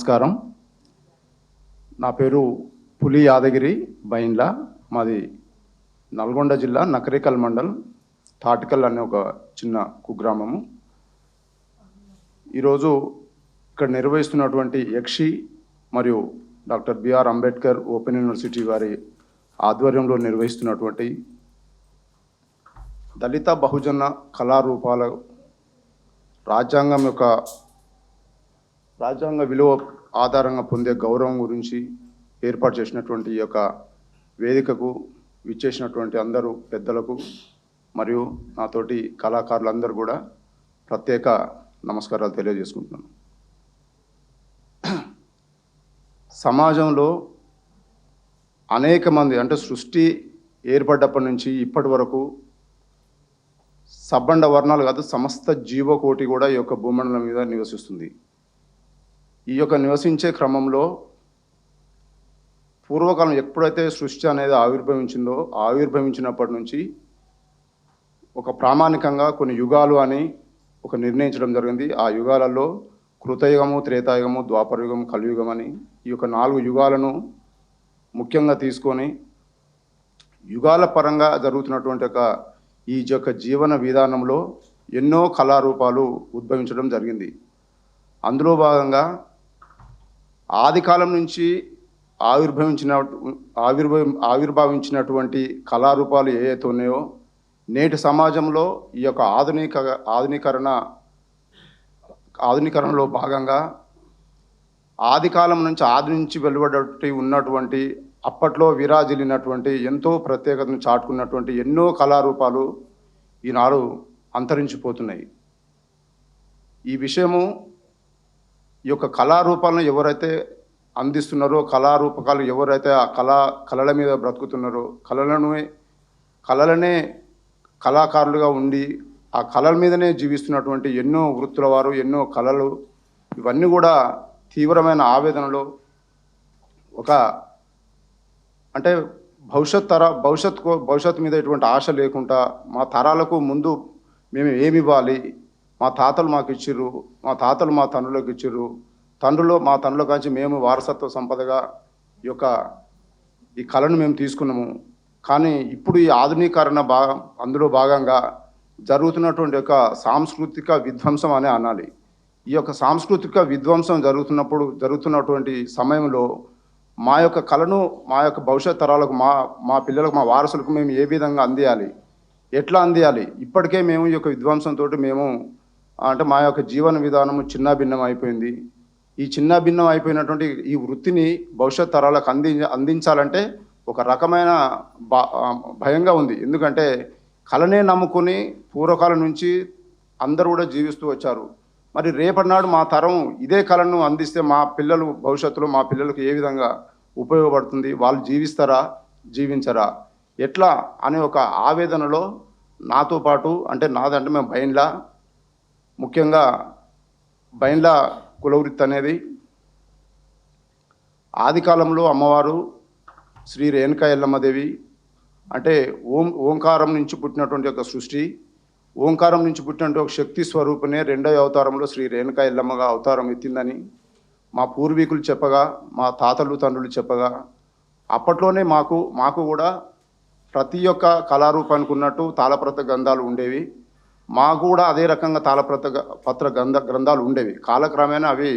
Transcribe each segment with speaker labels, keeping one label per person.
Speaker 1: నమస్కారం. నా పేరు పులి యాదగిరి బైండ్ల. మాది నల్గొండ జిల్లా నకరికల్ మండల్ తాటికల్ అనే ఒక చిన్న కుగ్రామము. ఈరోజు ఇక్కడ నిర్వహిస్తున్నటువంటి యక్షి మరియు doctor B R Ambedkar open university వారి ఆధ్వర్యంలో నిర్వహిస్తున్నటువంటి దళిత బహుజన కళారూపాల రాజ్యాంగం యొక్క రాజ్యాంగ విలువ ఆధారంగా పొందే గౌరవం గురించి ఏర్పాటు చేసినటువంటి ఈ యొక్క వేదికకు విచ్చేసినటువంటి అందరూ పెద్దలకు మరియు నాతోటి కళాకారులందరూ కూడా ప్రత్యేక నమస్కారాలు తెలియజేసుకుంటున్నాను. సమాజంలో అనేక మంది అంటే సృష్టి ఏర్పడ్డప్పటి నుంచి ఇప్పటి వరకు సబ్బండ వర్ణాలు కాదు సమస్త జీవకోటి కూడా ఈ యొక్క భూమండలం మీద నివసిస్తుంది. ఈ యొక్క నివసించే క్రమంలో పూర్వకాలం ఎప్పుడైతే సృష్టి అనేది ఆవిర్భవించిందో ఆవిర్భవించినప్పటి నుంచి ఒక ప్రామాణికంగా కొన్ని యుగాలు అని ఒక నిర్ణయించడం జరిగింది. ఆ యుగాలలో కృతయుగము త్రేతాయుగము ద్వాపరయుగం కలియుగం అని ఈ యొక్క నాలుగు యుగాలను ముఖ్యంగా తీసుకొని యుగాల పరంగా జరుగుతున్నటువంటి ఒక ఈ యొక్క జీవన విధానంలో ఎన్నో కళారూపాలు ఉద్భవించడం జరిగింది. అందులో భాగంగా ఆది కాలం నుంచి ఆవిర్భవించిన ఆవిర్భవి ఆవిర్భవించినటువంటి కళారూపాలు ఏవైతే ఉన్నాయో నేటి సమాజంలో ఈ యొక్క ఆధునిక ఆధునీకరణ ఆధునీకరణలో భాగంగా ఆది కాలం నుంచి ఆది నుంచి వెలువడటి ఉన్నటువంటి అప్పట్లో విరాజిల్లినటువంటి ఎంతో ప్రత్యేకతను చాటుకున్నటువంటి ఎన్నో కళారూపాలు ఈనాడు అంతరించిపోతున్నాయి. ఈ విషయము ఈ యొక్క కళారూపాలను ఎవరైతే అందిస్తున్నారో కళారూపకాలు ఎవరైతే ఆ కళా కళల మీద బ్రతుకుతున్నారో కళలను కళలనే కళాకారులుగా ఉండి ఆ కళల మీదనే జీవిస్తున్నటువంటి ఎన్నో వృత్తుల వారు ఎన్నో కళలు ఇవన్నీ కూడా తీవ్రమైన ఆవేదనలో ఒక అంటే భవిష్యత్ తర భవిష్యత్ భవిష్యత్తు మీద ఎటువంటి ఆశ లేకుండా మా తరాలకు ముందు మేము ఏమి ఇవ్వాలి మా తాతలు మాకు ఇచ్చిర్రు మా తాతలు మా తండ్రులకు ఇచ్చిర్రు. తండ్రులు మా తండ్రుల కాంచి మేము వారసత్వ సంపదగా ఈ యొక్క ఈ కళను మేము తీసుకున్నాము. కానీ ఇప్పుడు ఈ ఆధునీకరణ భా అందులో భాగంగా జరుగుతున్నటువంటి యొక్క సాంస్కృతిక విధ్వంసం అనే అనాలి. ఈ యొక్క సాంస్కృతిక విధ్వంసం జరుగుతున్నప్పుడు జరుగుతున్నటువంటి సమయంలో మా యొక్క కళను మా యొక్క భవిష్యత్ తరాలకు మా మా పిల్లలకు మా వారసులకు మేము ఏ విధంగా అందియాలి? ఎట్లా అందియాలి? ఇప్పటికే మేము ఈ యొక్క విధ్వంసంతో మేము అంటే మా యొక్క జీవన విధానము చిన్న భిన్నం అయిపోయింది. ఈ చిన్న భిన్నం అయిపోయినటువంటి ఈ వృత్తిని భవిష్యత్ తరాలకు అంది అందించాలంటే ఒక రకమైన భయంగా ఉంది. ఎందుకంటే కళనే నమ్ముకొని పూర్వకాలం నుంచి అందరూ కూడా జీవిస్తూ వచ్చారు. మరి రేపటి నాడు మా తరం ఇదే కళను అందిస్తే మా పిల్లలు భవిష్యత్తులో మా పిల్లలకు ఏ విధంగా ఉపయోగపడుతుంది? వాళ్ళు జీవిస్తారా? జీవించరా? ఎట్లా? అనే ఒక ఆవేదనలో నాతో పాటు అంటే నాదంటే మేము బైన్లా ముఖ్యంగా బైండ్ల కులవృత్తి అనేది ఆది కాలంలో అమ్మవారు శ్రీ రేణుకా ఎల్లమ్మదేవి అంటే ఓం ఓంకారం నుంచి పుట్టినటువంటి ఒక సృష్టి. ఓంకారం నుంచి పుట్టినటువంటి ఒక శక్తి స్వరూపనే రెండవ అవతారంలో శ్రీ రేణుకా ఎల్లమ్మగా అవతారం ఎత్తిందని మా పూర్వీకులు చెప్పగా మా తాతలు తండ్రులు చెప్పగా. అప్పట్లోనే మాకు మాకు కూడా ప్రతి ఒక్క కళారూపానికి ఉన్నట్టు తాళప్రత గంధాలు ఉండేవి. మాకు కూడా అదే రకంగా తాళపత్ర గ- పత్ర గ్రంథ గ్రంథాలు ఉండేవి. కాలక్రమేణా అవి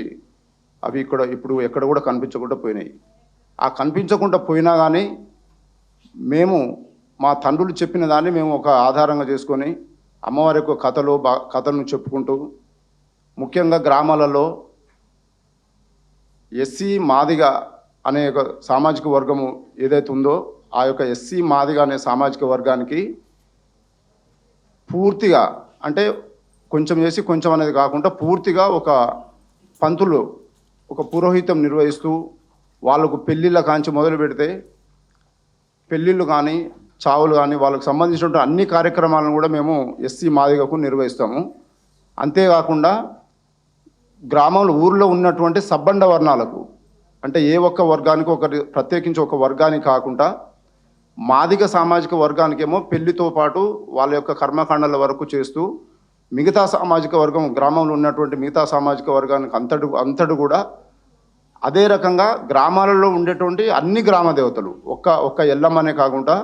Speaker 1: అవి ఇక్కడ ఇప్పుడు ఎక్కడ కూడా కనిపించకుండా పోయినాయి. ఆ కనిపించకుండా పోయినా కానీ మేము మా తండ్రులు చెప్పిన దాన్ని మేము ఒక ఆధారంగా చేసుకొని అమ్మవారి యొక్క కథలు బా కథలను చెప్పుకుంటూ ముఖ్యంగా గ్రామాలలో ఎస్సీ మాదిగ అనే ఒక సామాజిక వర్గము ఏదైతే ఉందో ఆ యొక్క ఎస్సీ మాదిగ అనే సామాజిక వర్గానికి పూర్తిగా అంటే కొంచెం చేసి కొంచెం అనేది కాకుండా పూర్తిగా ఒక పంతులు ఒక పురోహితం నిర్వహిస్తూ వాళ్ళకు పెళ్ళిళ్ళ కాంచి మొదలు పెడితే పెళ్ళిళ్ళు కానీ చావులు కానీ వాళ్ళకు సంబంధించినటువంటి అన్ని కార్యక్రమాలను కూడా మేము ఎస్సీ మాదిగకు నిర్వహిస్తాము. అంతేకాకుండా గ్రామంలో ఊర్లో ఉన్నటువంటి సబ్బండ వర్ణాలకు అంటే ఏ ఒక్క వర్గానికి ఒకటి ప్రత్యేకించి ఒక వర్గానికి కాకుండా మాదిగ సామాజిక వర్గానికేమో పెళ్ళితో పాటు వాళ్ళ యొక్క కర్మకాండాల వరకు చేస్తూ మిగతా సామాజిక వర్గం గ్రామంలో ఉన్నటువంటి మిగతా సామాజిక వర్గానికి అంతటి అంతటి కూడా అదే రకంగా గ్రామాలలో ఉండేటువంటి అన్ని గ్రామ దేవతలు ఒక్క ఒక్క ఎల్లమ్మనే కాకుండా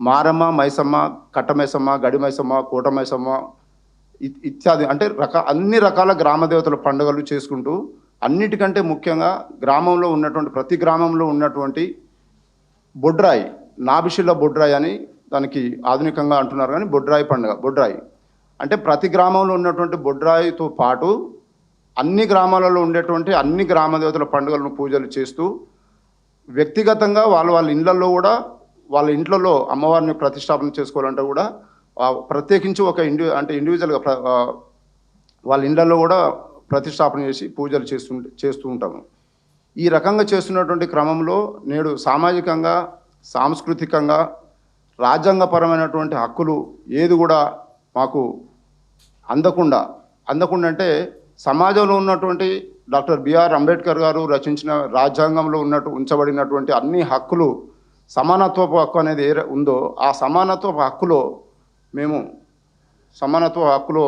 Speaker 1: మారమ్మ మైసమ్మ కట్టమైసమ్మ గడిమైసమ్మ కోటమైసమ్మ ఇ- ఇత్యాది అంటే రక అన్ని రకాల గ్రామ దేవతల పండుగలు చేసుకుంటూ అన్నిటికంటే ముఖ్యంగా గ్రామంలో ఉన్నటువంటి ప్రతి గ్రామంలో ఉన్నటువంటి బొడ్రాయి నాభిషిల బొడ్రాయి అని దానికి ఆధునికంగా అంటున్నారు కానీ బొడ్రాయి పండుగ బొడ్రాయి. అంటే ప్రతి గ్రామంలో ఉన్నటువంటి బొడ్రాయితో పాటు అన్ని గ్రామాలలో ఉండేటువంటి అన్ని గ్రామ దేవతల పండుగలను పూజలు చేస్తూ వ్యక్తిగతంగా వాళ్ళ వాళ్ళ ఇళ్ళల్లో కూడా వాళ్ళ ఇంట్లలో అమ్మవారిని ప్రతిష్టాపన చేసుకోవాలంటే కూడా ప్రత్యేకించి ఒక ఇండి అంటే ఇండివిజువల్గా వాళ్ళ ఇళ్ళల్లో కూడా ప్రతిష్టాపన చేసి పూజలు చేస్తూ చేస్తూ ఉంటాము. ఈ రకంగా చేస్తున్నటువంటి క్రమంలో నేడు సామాజికంగా సాంస్కృతికంగా రాజ్యాంగపరమైనటువంటి హక్కులు ఏది కూడా మాకు అందకుండా అందకుండా అంటే సమాజంలో ఉన్నటువంటి డాక్టర్ బిఆర్ అంబేద్కర్ గారు రచించిన రాజ్యాంగంలో ఉన్నట్టు ఉంచబడినటువంటి అన్ని హక్కులు సమానత్వపు హక్కు అనేది ఏ ఉందో ఆ సమానత్వపు హక్కులో మేము సమానత్వ హక్కులో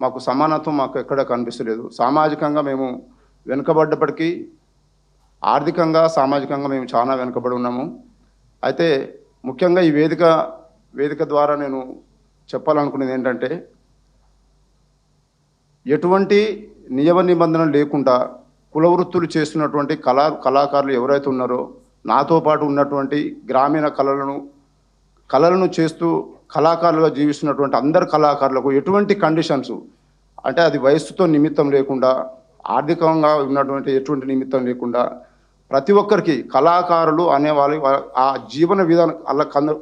Speaker 1: మాకు సమానత్వం మాకు ఎక్కడ కనిపిస్తలేదు. సామాజికంగా మేము వెనుకబడ్డప్పటికీ ఆర్థికంగా సామాజికంగా మేము చాలా వెనుకబడి ఉన్నాము. అయితే ముఖ్యంగా ఈ వేదిక వేదిక ద్వారా నేను చెప్పాలనుకునేది ఏంటంటే ఎటువంటి నియమ నిబంధనలు లేకుండా కులవృత్తులు చేస్తున్నటువంటి కళా కళాకారులు ఎవరైతే ఉన్నారో నాతో పాటు ఉన్నటువంటి గ్రామీణ కళలను కళలను చేస్తూ కళాకారులుగా జీవిస్తున్నటువంటి అందరు కళాకారులకు ఎటువంటి కండిషన్స్ అంటే అది వయస్సుతో నిమిత్తం లేకుండా ఆర్థికంగా ఉన్నటువంటి ఎటువంటి నిమిత్తం లేకుండా ప్రతి ఒక్కరికి కళాకారులు అనే వాళ్ళు ఆ జీవన విధానం అలా కళ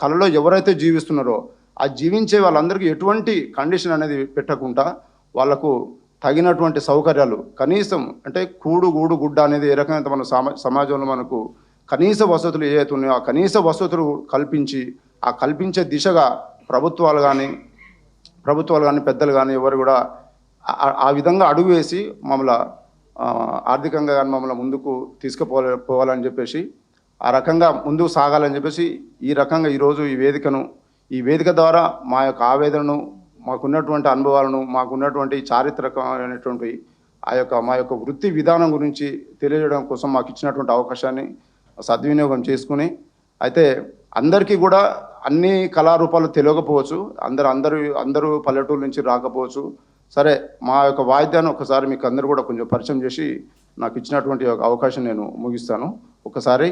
Speaker 1: కళలో ఎవరైతే జీవిస్తున్నారో ఆ జీవించే వాళ్ళందరికీ ఎటువంటి కండిషన్ అనేది పెట్టకుండా వాళ్ళకు తగినటువంటి సౌకర్యాలు కనీసం అంటే కూడు గూడు గుడ్డ అనేది ఏ రకమైన మన సమా సమాజంలో మనకు కనీస వసతులు ఏవైతే ఉన్నాయో ఆ కనీస వసతులు కల్పించి ఆ కల్పించే దిశగా ప్రభుత్వాలు కానీ ప్రభుత్వాలు కానీ పెద్దలు కానీ ఎవరు కూడా ఆ- విధంగా అడుగు వేసి మమ్మల్ని ఆర్థికంగా కానీ మమ్మల్ని ముందుకు తీసుకుపోలే పోవాలని చెప్పేసి ఆ రకంగా ముందుకు సాగాలని చెప్పేసి ఈ రకంగా ఈరోజు ఈ వేదికను ఈ వేదిక ద్వారా మా యొక్క ఆవేదనను మాకున్నటువంటి అనుభవాలను మాకున్నటువంటి చారిత్రకమైనటువంటి ఆ యొక్క మా యొక్క వృత్తి విధానం గురించి తెలియజేయడం కోసం మాకు ఇచ్చినటువంటి అవకాశాన్ని సద్వినియోగం చేసుకుని అయితే అందరికీ కూడా అన్ని కళారూపాలు తెలియకపోవచ్చు అందరు అందరూ అందరూ పల్లెటూరు నుంచి రాకపోవచ్చు సరే మా యొక్క వాయిద్యాన్ని ఒకసారి మీకు అందరూ కూడా కొంచెం పరిచయం చేసి నాకు ఇచ్చినటువంటి అవకాశం నేను ముగిస్తాను. ఒకసారి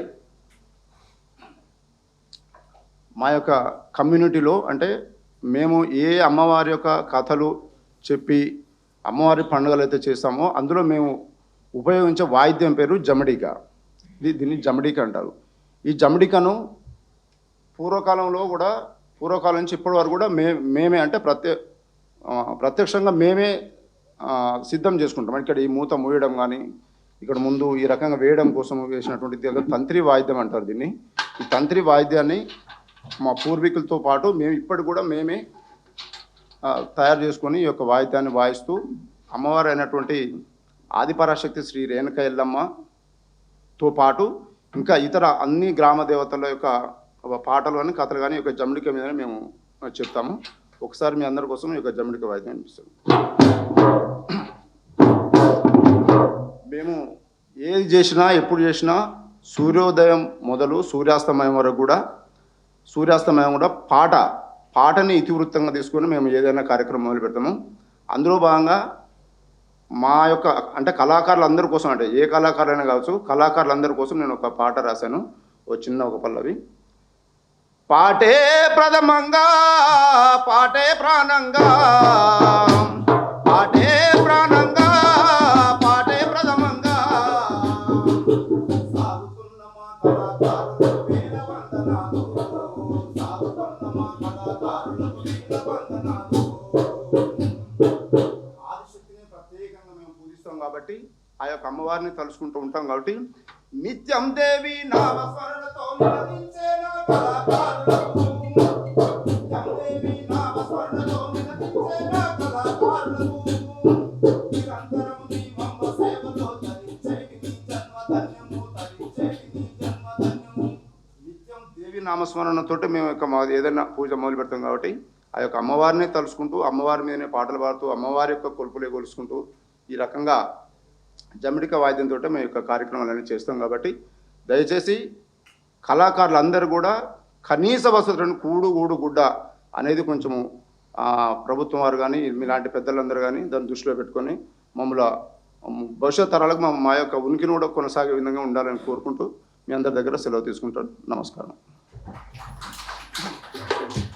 Speaker 1: మా యొక్క కమ్యూనిటీలో అంటే మేము ఏ అమ్మవారి యొక్క కథలు చెప్పి అమ్మవారి పండుగలు అయితే చేస్తామో అందులో మేము ఉపయోగించే వాయిద్యం పేరు జమడిక. ఇది దీన్ని జమడిక అంటారు. ఈ జమడికను పూర్వకాలంలో కూడా పూర్వకాలం నుంచి ఇప్పటి వరకు కూడా మే మేమే అంటే ప్రత్యే ప్రత్యక్షంగా మేమే సిద్ధం చేసుకుంటాం. ఇక్కడ ఈ మూత మూయడం కానీ ఇక్కడ ముందు ఈ రకంగా వేయడం కోసం వేసినటువంటి తంత్రి వాయిద్యం అంటారు దీన్ని. ఈ తంత్రి వాయిద్యాన్ని మా పూర్వీకులతో పాటు మేము ఇప్పటి కూడా మేమే తయారు చేసుకొని ఈ యొక్క వాయిద్యాన్ని వాయిస్తూ అమ్మవారు అయినటువంటి ఆదిపరాశక్తి శ్రీ రేణుక ఎల్లమ్మతో పాటు ఇంకా ఇతర అన్ని గ్రామ దేవతల యొక్క పాటలు కానీ కథలు కానీ ఈ యొక్క జమిడిక మీద మేము చెప్తాము. ఒకసారి మీ అందరి కోసం ఈ యొక్క జమిడిక వాయిద్యం అనిపిస్తుంది మేము ఏది చేసినా ఎప్పుడు చేసినా సూర్యోదయం మొదలు సూర్యాస్తమయం వరకు కూడా సూర్యాస్తమయం కూడా పాట పాటని ఇతివృత్తంగా తీసుకొని మేము ఏదైనా కార్యక్రమం మొదలు పెడతాము. అందులో భాగంగా మా యొక్క అంటే కళాకారులందరి కోసం అంటే ఏ కళాకారులైనా కావచ్చు కళాకారులందరి కోసం నేను ఒక పాట రాశాను ఒక చిన్న ఒక పల్లవి. పాటే ప్రథమంగా పాటే ప్రాణంగా. పాటే ప్రాణంగా పాటే ప్రథమంగా. సాగుతున్న మా కళాకారులకు వేల వందనాలు. సాగుతున్న మా కళాకారులకు వేల వందనాలు. ఆదిశక్తిని ప్రత్యేకంగా మేము పూజిస్తాం కాబట్టి ఆ యొక్క అమ్మవారిని తలుచుకుంటూ ఉంటాం కాబట్టి నిత్యం దేవి నామస్మరణతో నామస్మరణతో మేము యొక్క ఏదైనా పూజ మొదలు పెడతాం కాబట్టి ఆ యొక్క అమ్మవారిని తలుచుకుంటూ అమ్మవారి మీదనే పాటలు పాడుతూ అమ్మవారి యొక్క కొలుపులే కొలుసుకుంటూ ఈ రకంగా జమిడిక వాయిద్యంతో మేము యొక్క కార్యక్రమాలన్నీ చేస్తాం కాబట్టి దయచేసి కళాకారులందరూ కూడా కనీస వసతులను కూడు గూడు గుడ్డ అనేది కొంచెము ప్రభుత్వం వారు కానీ మీలాంటి పెద్దలందరూ కానీ దాన్ని దృష్టిలో పెట్టుకొని మమ్మల్ని భవిష్యత్ తరాలకు మా మా యొక్క ఉనికిని కూడా కొనసాగే విధంగా ఉండాలని కోరుకుంటూ మీ అందరి దగ్గర సెలవు తీసుకుంటాను. నమస్కారం. よろしくお願いします。